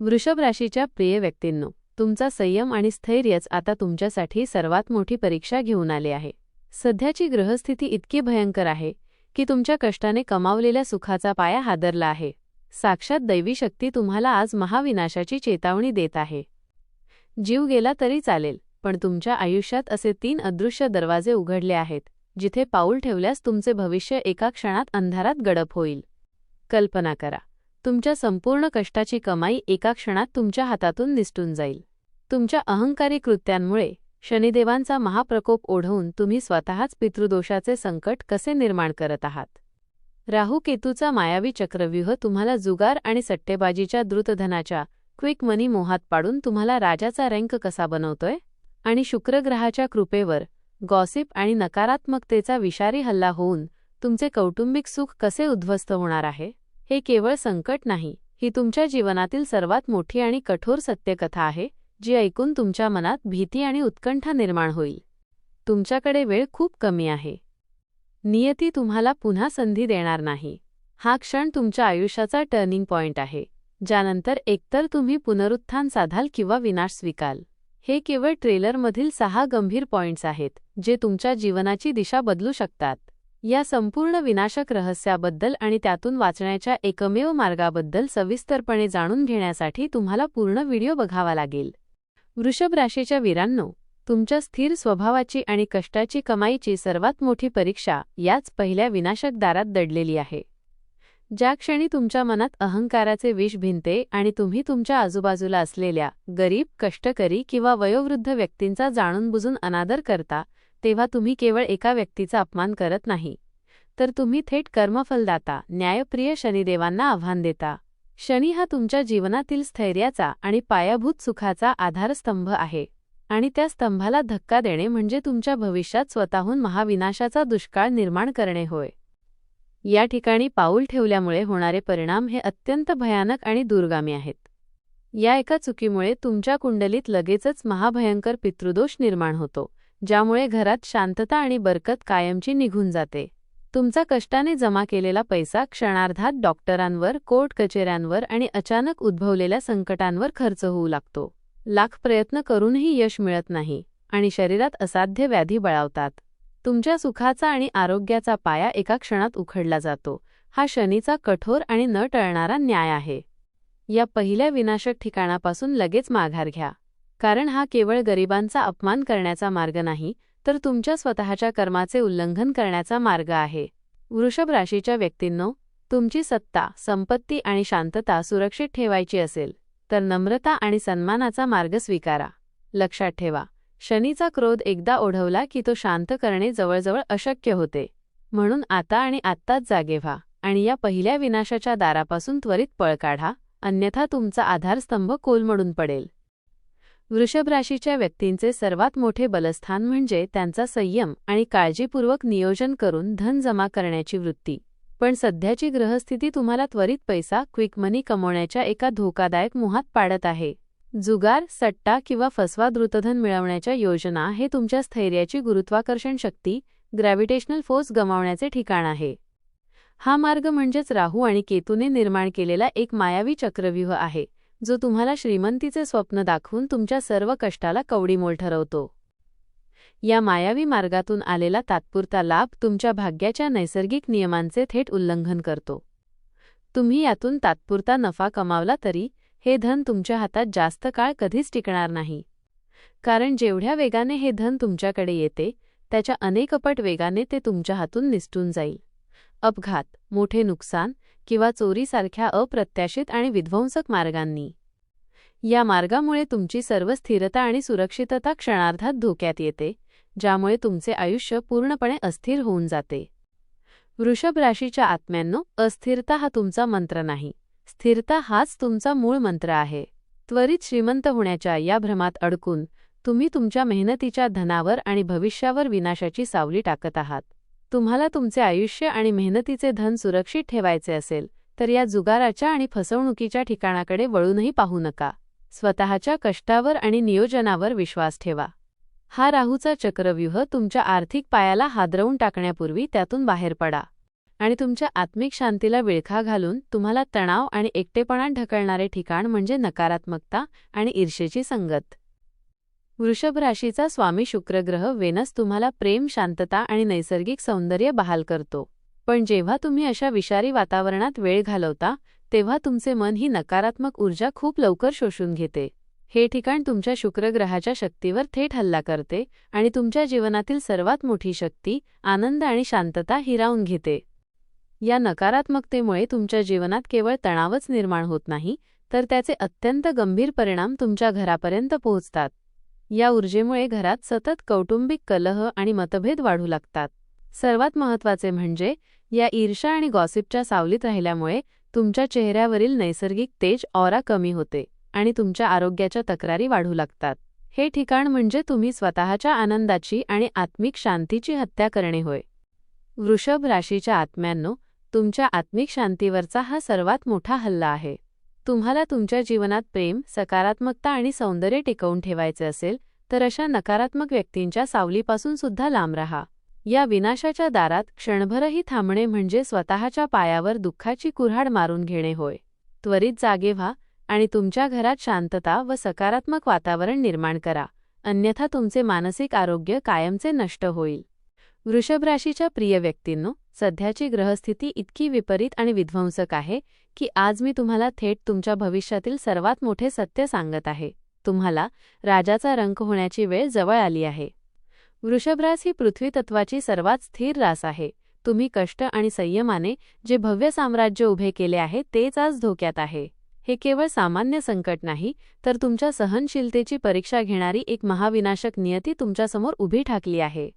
वृषभ राशीच्या प्रिय व्यक्तींनो तुमचा संयम आणि स्थैर्यच आता तुमच्यासाठी सर्वात मोठी परीक्षा घेऊन आले आहे. सध्याची ग्रहस्थिती इतकी भयंकर आहे की तुमच्या कष्टाने कमावलेल्या सुखाचा पाया हादरला आहे. साक्षात दैवी शक्ती तुम्हाला आज महाविनाशाची चेतावणी देत आहे. जीव गेला तरी चालेल पण तुमच्या आयुष्यात असे तीन अदृश्य दरवाजे उघडले आहेत जिथे पाऊल ठेवल्यास तुमचे भविष्य एका क्षणात अंधारात गडप होईल. कल्पना करा तुमच्या संपूर्ण कष्टाची कमाई एका क्षणात तुमच्या हातातून निसटून जाईल. तुमच्या अहंकारी कृत्यांमुळे शनिदेवांचा महाप्रकोप ओढवून तुम्ही स्वतःच पितृदोषाचे संकट कसे निर्माण करत आहात? राहू केतूचा मायावी चक्रव्यूह तुम्हाला जुगार आणि सट्टेबाजीच्या द्रुतधनाच्या क्विक मनी मोहात पाडून तुम्हाला राजाचा रँक कसा बनवतोय? आणि शुक्रग्रहाच्या कृपेवर गॉसिप आणि नकारात्मकतेचा विषारी हल्ला होऊन तुमचे कौटुंबिक सुख कसे उद्ध्वस्त होणार आहे? हे केवळ संकट नाही ही तुमच्या जीवनातील सर्वात मोठी आणि कठोर सत्यकथा आहे जी ऐकून तुमच्या मनात भीती आणि उत्कंठा निर्माण होईल. तुमच्याकडे वेळ खूप कमी आहे. नियती तुम्हाला पुन्हा संधी देणार नाही. हा क्षण तुमच्या आयुष्याचा टर्निंग पॉइंट आहे ज्यानंतर एकतर तुम्ही पुनरुत्थान साधाल किंवा विनाश स्वीकाल. हे केवळ ट्रेलरमधील सहा गंभीर पॉइंट्स आहेत जे तुमच्या जीवनाची दिशा बदलू शकतात. या संपूर्ण विनाशक रहस्याबद्दल आणि त्यातून वाचण्याच्या एकमेव मार्गाबद्दल सविस्तरपणे जाणून घेण्यासाठी तुम्हाला पूर्ण व्हिडिओ बघावा लागेल. वृषभ राशीच्या वीरांनो तुमच्या स्थिर स्वभावाची आणि कष्टाची कमाईची सर्वात मोठी परीक्षा याच पहिल्या विनाशक दारात दडलेली आहे. ज्या क्षणी तुमच्या मनात अहंकाराचे विष भिनते आणि तुम्ही तुमच्या आजूबाजूला असलेल्या गरीब कष्टकरी किंवा वयोवृद्ध व्यक्तींचा जाणून बुजून अनादर करता तेव्हा तुम्ही केवळ एका व्यक्तीचा अपमान करत नाही. तर तुम्ही थेट कर्मफलदाता न्यायप्रिय शनिदेवांना आव्हान देता. शनी हा तुमच्या जीवनातील स्थैर्याचा आणि पायाभूत सुखाचा आधारस्तंभ आहे. आणि त्या स्तंभाला धक्का देणे म्हणजे तुमच्या भविष्यात स्वतःहून महाविनाशाचा दुष्काळ निर्माण करणे होय. या ठिकाणी पाऊल ठेवल्यामुळे होणारे परिणाम हे अत्यंत भयानक आणि दूरगामी आहेत. या एका चुकीमुळे तुमच्या कुंडलीत लगेचच महाभयंकर पितृदोष निर्माण होतो. ज्यामुळे घरात शांतता आणि बरकत कायमची निघून जाते. तुमचा कष्टाने जमा केलेला पैसा क्षणार्धात डॉक्टरांवर कोर्ट कचेऱ्यांवर आणि अचानक उद्भवलेल्या संकटांवर खर्च होऊ लागतो. लाख प्रयत्न करूनही यश मिळत नाही आणि शरीरात असाध्य व्याधी बळावतात. तुमच्या सुखाचा आणि आरोग्याचा पाया एका क्षणात उखडला जातो. हा शनीचा कठोर आणि न टळणारा न्याय आहे. या पहिल्या विनाशक ठिकाणापासून लगेच माघार घ्या. कारण हा केवळ गरिबांचा अपमान करण्याचा मार्ग नाही तर तुमच्या स्वतःच्या कर्माचे उल्लंघन करण्याचा मार्ग आहे. वृषभ राशीच्या व्यक्तींनो तुमची सत्ता संपत्ती आणि शांतता सुरक्षित ठेवायची असेल तर नम्रता आणि सन्मानाचा मार्ग स्वीकारा. लक्षात ठेवा शनीचा क्रोध एकदा ओढवला की तो शांत करणे जवळजवळ अशक्य होते. म्हणून आता आणि आत्ताच जागे व्हा आणि या पहिल्या विनाशाच्या दारापासून त्वरित पळ काढा अन्यथा तुमचा आधारस्तंभ कोलमडून पडेल. वृषभ राशीच्या व्यक्तींचे सर्वात मोठे बलस्थान म्हणजे त्यांचा संयम आणि काळजीपूर्वक नियोजन करून धन जमा करण्याची वृत्ती. पण सध्याची ग्रहस्थिती तुम्हाला त्वरित पैसा क्विक मनी कमवण्याच्या एका धोकादायक मुहात पाडत आहे. जुगार सट्टा किंवा फसवा द्रुतधन मिळवण्याच्या योजना हे तुमच्या स्थैर्याची गुरुत्वाकर्षण शक्ती ग्रॅव्हिटेशनल फोर्स गमावण्याचे ठिकाण आहे. हा मार्ग म्हणजेच राहू आणि केतूने निर्माण केलेला एक मायावी चक्रव्यूह आहे. जो तुम्हाला श्रीमंतीचे स्वप्न दाखवून तुमच्या सर्व कष्टाला कवडीमोल ठरवतो. या मायावी मार्गातून आलेला तात्पुरता लाभ तुमच्या भाग्याच्या नैसर्गिक नियमांचे थेट उल्लंघन करतो. तुम्ही यातून तात्पुरता नफा कमावला तरी हे धन तुमच्या हातात जास्त काळ कधीच टिकणार नाही. कारण जेवढ्या वेगाने हे धन तुमच्याकडे येते त्याच्या अनेकपट वेगाने ते तुमच्या हातून निसटून जाईल. अपघात मोठे नुकसान किंवा चोरीसारख्या अप्रत्याशित आणि विध्वंसक मार्गांनी. या मार्गामुळे तुमची सर्व स्थिरता आणि सुरक्षितता क्षणार्धात धोक्यात येते ज्यामुळे तुमचे आयुष्य पूर्णपणे अस्थिर होऊन जाते. वृषभ राशीच्या आत्म्यांनो अस्थिरता हा तुमचा मंत्र नाही. स्थिरता हाच तुमचा मूळ मंत्र आहे. त्वरित श्रीमंत होण्याच्या या भ्रमात अडकून तुम्ही तुमच्या मेहनतीच्या धनावर आणि भविष्यावर विनाशाची सावली टाकत आहात. तुम्हाला तुमचे आयुष्य आणि मेहनतीचे धन सुरक्षित ठेवायचे असेल तर या जुगाराच्या आणि फसवणुकीच्या ठिकाणाकडे वळूनही पाहू नका. स्वतःच्या कष्टावर आणि नियोजनावर विश्वास ठेवा. हा राहूचा चक्रव्यूह तुमच्या आर्थिक पायाला हादरवून टाकण्यापूर्वी त्यातून बाहेर पडा. आणि तुमच्या आत्मिक शांतीला विळखा घालून तुम्हाला तणाव आणि एकटेपणात ढकलणारे ठिकाण म्हणजे नकारात्मकता आणि ईर्षेची संगत. वृषभ राशीचा स्वामी शुक्रग्रह वेनस तुम्हाला प्रेम शांतता आणि नैसर्गिक सौंदर्य बहाल करतो. पण जेव्हा तुम्ही अशा विषारी वातावरणात वेळ घालवता तेव्हा तुमचे मन ही नकारात्मक ऊर्जा खूप लवकर शोषून घेते. हे ठिकाण तुमच्या शुक्रग्रहाच्या शक्तीवर थेट हल्ला करते आणि तुमच्या जीवनातील सर्वात मोठी शक्ती आनंद आणि शांतता हिरावून घेते. या नकारात्मकतेमुळे तुमच्या जीवनात केवळ तणावच निर्माण होत नाही तर त्याचे अत्यंत गंभीर परिणाम तुमच्या घरापर्यंत पोहोचतात. या ऊर्जेमुळे घरात सतत कौटुंबिक कलह आणि मतभेद वाढू लागतात. सर्वात महत्त्वाचे म्हणजे या ईर्षा आणि गॉसिपच्या सावलीत राहिल्यामुळे तुमच्या चेहऱ्यावरील नैसर्गिक तेज ऑरा कमी होते आणि तुमच्या आरोग्याच्या तक्रारी वाढू लागतात. हे ठिकाण म्हणजे तुम्ही स्वतःच्या आनंदाची आणि आत्मिक शांतीची हत्या करणे होय. वृषभ राशीच्या आत्म्यांनो तुमच्या आत्मिक शांतीवरचा हा सर्वात मोठा हल्ला आहे. तुम्हाला तुमच्या जीवनात प्रेम सकारात्मकता आणि सौंदर्य टिकवून ठेवायचे असेल तर अशा नकारात्मक व्यक्तींच्या सावलीपासून सुद्धा लांब राहा. या विनाशाच्या दारात क्षणभरही थांबणे म्हणजे स्वतःच्या पायावर दुःखाची कुऱ्हाड मारून घेणे होय. त्वरित जागे व्हा आणि तुमच्या घरात शांतता व सकारात्मक वातावरण निर्माण करा. अन्यथा तुमचे मानसिक आरोग्य कायमचे नष्ट होईल. वृषभ राशीच्या प्रिय व्यक्तींनो सध्याची ग्रहस्थिती इतकी विपरीत आणि विध्वंसक आहे की आज मी तुम्हाला थेट तुमच्या भविष्यातील सर्वात मोठे सत्य सांगत आहे. तुम्हाला राजाचा रंक होण्याची वेळ जवळ आली आहे. वृषभरास ही पृथ्वी तत्वाची सर्वात स्थिर रास आहे. तुम्ही कष्ट आणि संयमाने जे भव्य साम्राज्य उभे केले आहे तेच आज धोक्यात आहे. हे केवळ सामान्य संकट नाही तर तुमच्या सहनशीलतेची परीक्षा घेणारी एक महाविनाशक नियती तुमच्यासमोर उभी ठाकली आहे.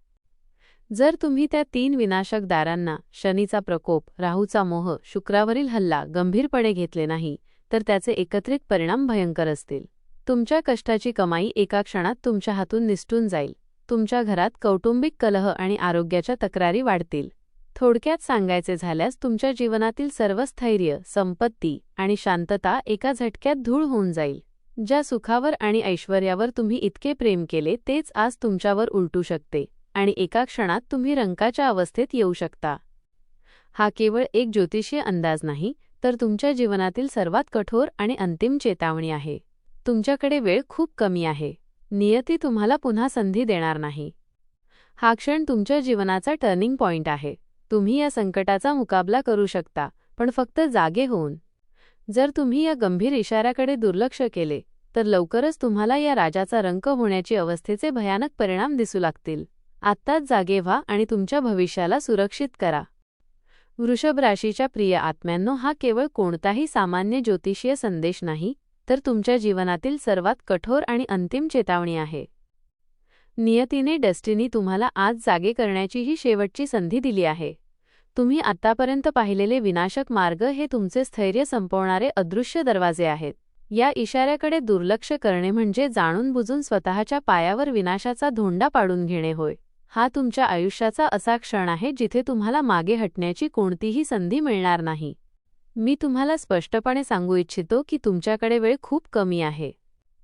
जर तुम्ही त्या तीन विनाशक दारांना शनीचा प्रकोप राहूचा मोह शुक्रावरील हल्ला गंभीरपणे घेतले नाही तर त्याचे एकत्रित परिणाम भयंकर असतील. तुमच्या कष्टाची कमाई एका क्षणात तुमच्या हातून निसटून जाईल. तुमच्या घरात कौटुंबिक कलह आणि आरोग्याच्या तक्रारी वाढतील. थोडक्यात सांगायचे झाल्यास तुमच्या जीवनातील सर्व स्थैर्य संपत्ती आणि शांतता एका झटक्यात धूळ होऊन जाईल. ज्या सुखावर आणि ऐश्वर्यावर तुम्ही इतके प्रेम केले तेच आज तुमच्यावर उलटू शकते. आणि एका क्षणात तुम्ही रंकाच्या अवस्थेत येऊ शकता. हा केवळ एक ज्योतिषीय अंदाज नाही तर तुमच्या जीवनातील सर्वात कठोर आणि अंतिम चेतावणी आहे. तुमच्याकडे वेळ खूप कमी आहे. नियती तुम्हाला पुन्हा संधी देणार नाही. हा क्षण तुमच्या जीवनाचा टर्निंग पॉइंट आहे. तुम्ही या संकटाचा मुकाबला करू शकता पण फक्त जागे होऊन. जर तुम्ही या गंभीर इशाऱ्याकडे दुर्लक्ष केले तर लवकरच तुम्हाला या राजाचा रंक होण्याची अवस्थेचे भयानक परिणाम दिसू लागतील. आत्ताच जागे व्हा आणि तुमच्या भविष्याला सुरक्षित करा. वृषभ राशीच्या प्रिय आत्म्यांनो हा केवळ कोणताही सामान्य ज्योतिषीय संदेश नाही तर तुमच्या जीवनातील सर्वात कठोर आणि अंतिम चेतावणी आहे. नियतीने डेस्टिनी तुम्हाला आज जागे करण्याची ही शेवटची संधी दिली आहे. तुम्ही आतापर्यंत पाहिलेले विनाशक मार्ग हे तुमचे स्थैर्य संपवणारे अदृश्य दरवाजे आहेत. या इशाऱ्याकडे दुर्लक्ष करणे म्हणजे जाणून बुजून स्वतःच्या पायावर विनाशाचा धोंडा पाडून घेणे होय. हा तुमच्या आयुष्याचा असा क्षण आहे जिथे तुम्हाला मागे हटण्याची कोणतीही संधी मिळणार नाही. मी तुम्हाला स्पष्टपणे सांगू इच्छितो की तुमच्याकडे वेळ खूप कमी आहे.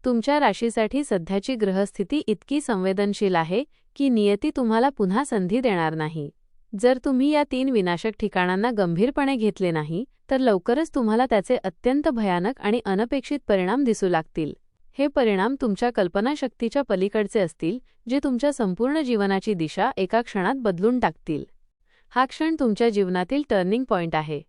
तुमच्या राशीसाठी सध्याची ग्रहस्थिती इतकी संवेदनशील आहे की नियती तुम्हाला पुन्हा संधी देणार नाही. जर तुम्ही या तीन विनाशक ठिकाणांना गंभीरपणे घेतले नाही तर लवकरच तुम्हाला त्याचे अत्यंत भयानक आणि अनपेक्षित परिणाम दिसू लागतील. हे परिणाम तुमच्या कल्पनाशक्तीच्या पलीकडचे असतील जे तुमच्या संपूर्ण जीवनाची दिशा एका क्षणात बदलून टाकतील. हा क्षण तुमच्या जीवनातील टर्निंग पॉइंट आहे.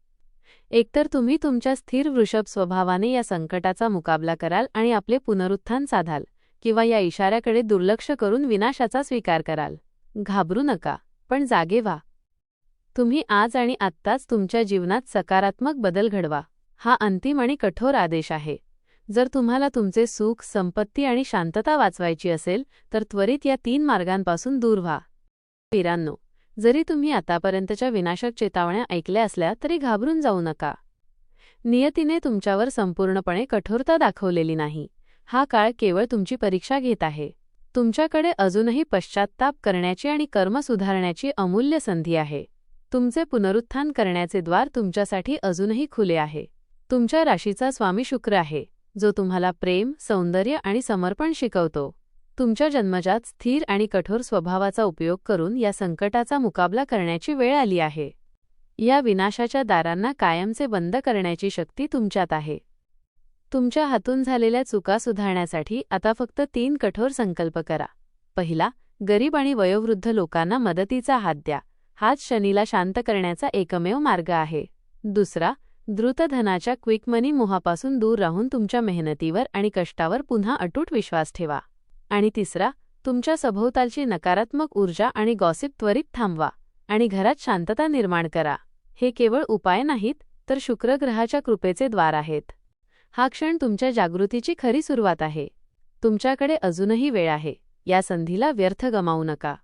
एकतर तुम्ही तुमच्या स्थिर वृषभ स्वभावाने या संकटाचा मुकाबला कराल आणि आपले पुनरुत्थान साधाल किंवा या इशाऱ्याकडे दुर्लक्ष करून विनाशाचा स्वीकार कराल. घाबरू नका पण जागे व्हा. तुम्ही आज आणि आत्ताच तुमच्या जीवनात सकारात्मक बदल घडवा. हा अंतिम आणि कठोर आदेश आहे. जर तुम्हाला तुमचे सुख संपत्ती आणि शांतता वाचवायची असेल तर त्वरित या तीन मार्गांपासून दूर व्हा. वीरांनो जरी तुम्ही आतापर्यंतच्या विनाशक चेतावण्या ऐकल्या असल्या तरी घाबरून जाऊ नका. नियतीने तुमच्यावर संपूर्णपणे कठोरता दाखवलेली नाही. हा काळ केवळ तुमची परीक्षा घेत आहे. तुमच्याकडे अजूनही पश्चात्ताप करण्याची आणि कर्म सुधारण्याची अमूल्य संधी आहे. तुमचे पुनरुत्थान करण्याचे द्वार तुमच्यासाठी अजूनही खुले आहे. तुमच्या राशीचा स्वामी शुक्र आहे. जो तुम्हाला प्रेम सौंदर्य आणि समर्पण शिकवतो. तुमच्या जन्मजात स्थिर आणि कठोर स्वभावाचा उपयोग करून या संकटाचा मुकाबला करण्याची वेळ आली आहे. या विनाशाच्या दारांना कायमचे बंद करण्याची शक्ती तुमच्यात आहे. तुमच्या हातून झालेल्या चुका सुधारण्यासाठी आता फक्त तीन कठोर संकल्प करा. पहिला गरीब आणि वयोवृद्ध लोकांना मदतीचा हात द्या. हाच शनीला शांत करण्याचा एकमेव मार्ग आहे. दुसरा द्रुतधनाच्या क्विक मनी मोहापासून दूर राहून तुमच्या मेहनतीवर आणि कष्टावर पुन्हा अटूट विश्वास ठेवा. आणि तिसरा तुमच्या सभोवतालची नकारात्मक ऊर्जा आणि गॉसिप त्वरित थांबवा आणि घरात शांतता निर्माण करा. हे केवळ उपाय नाहीत तर शुक्रग्रहाच्या कृपेचे द्वार आहेत. हा क्षण तुमच्या जागृतीची खरी सुरुवात आहे. तुमच्याकडे अजूनही वेळ आहे. या संधीला व्यर्थ गमावू नका.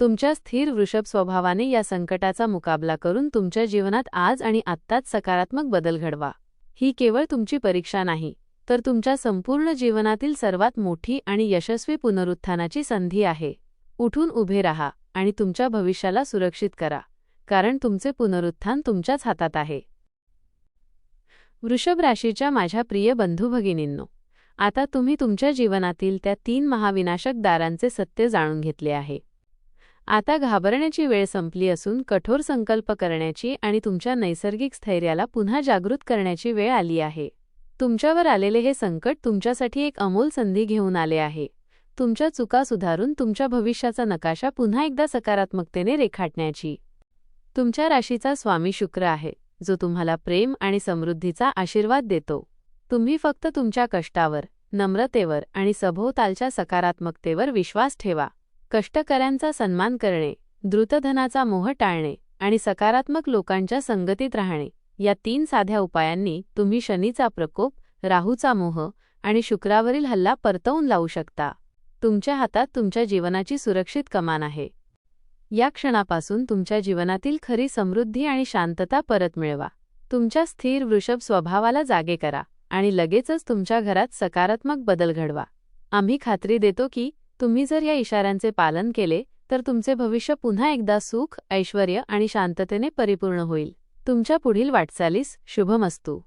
तुमच्या स्थिर वृषभ स्वभावाने या संकटाचा मुकाबला करून तुमच्या जीवनात आज आणि आत्ताच सकारात्मक बदल घडवा. ही केवळ तुमची परीक्षा नाही तर तुमच्या संपूर्ण जीवनातील सर्वात मोठी आणि यशस्वी पुनरुत्थानाची संधी आहे. उठून उभे राहा आणि तुमच्या भविष्याला सुरक्षित करा कारण तुमचे पुनरुत्थान तुमच्याच हातात आहे. वृषभ राशीच्या माझ्या प्रिय बंधू भगिनींनो आता तुम्ही तुमच्या जीवनातील त्या तीन महाविनाशक दारांचे सत्य जाणून घेतले आहे. आता घाबरण्याची वेळ संपली असून कठोर संकल्प करण्याची आणि तुमच्या नैसर्गिक स्थैर्याला पुन्हा जागृत करण्याची वेळ आली आहे. तुमच्यावर आलेले हे संकट तुमच्यासाठी एक अमोल संधी घेऊन आले आहे. तुमच्या चुका सुधारून तुमच्या भविष्याचा नकाशा पुन्हा एकदा सकारात्मकतेने रेखाटण्याची. तुमच्या राशीचा स्वामी शुक्र आहे जो तुम्हाला प्रेम आणि समृद्धीचा आशीर्वाद देतो. तुम्ही फक्त तुमच्या कष्टावर नम्रतेवर आणि सभोवतालच्या सकारात्मकतेवर विश्वास ठेवा. कष्टकऱ्यांचा सन्मान करणे द्रुतधनाचा मोह टाळणे आणि सकारात्मक लोकांच्या संगतीत राहणे या तीन साध्या उपायांनी तुम्ही शनीचा प्रकोप राहूचा मोह आणि शुक्रावरील हल्ला परतवून लावू शकता. तुमच्या हातात तुमच्या जीवनाची सुरक्षित कमान आहे. या क्षणापासून तुमच्या जीवनातील खरी समृद्धी आणि शांतता परत मिळवा. तुमच्या स्थिर वृषभ स्वभावाला जागे करा आणि लगेचच तुमच्या घरात सकारात्मक बदल घडवा. आम्ही खात्री देतो की तुम्ही जर या इशाऱ्यांचे पालन केले तर तुमचे भविष्य पुन्हा एकदा सुख ऐश्वर आणि शांततेने परिपूर्ण होईल. तुमच्या पुढील वाटचालीस शुभमस्तू.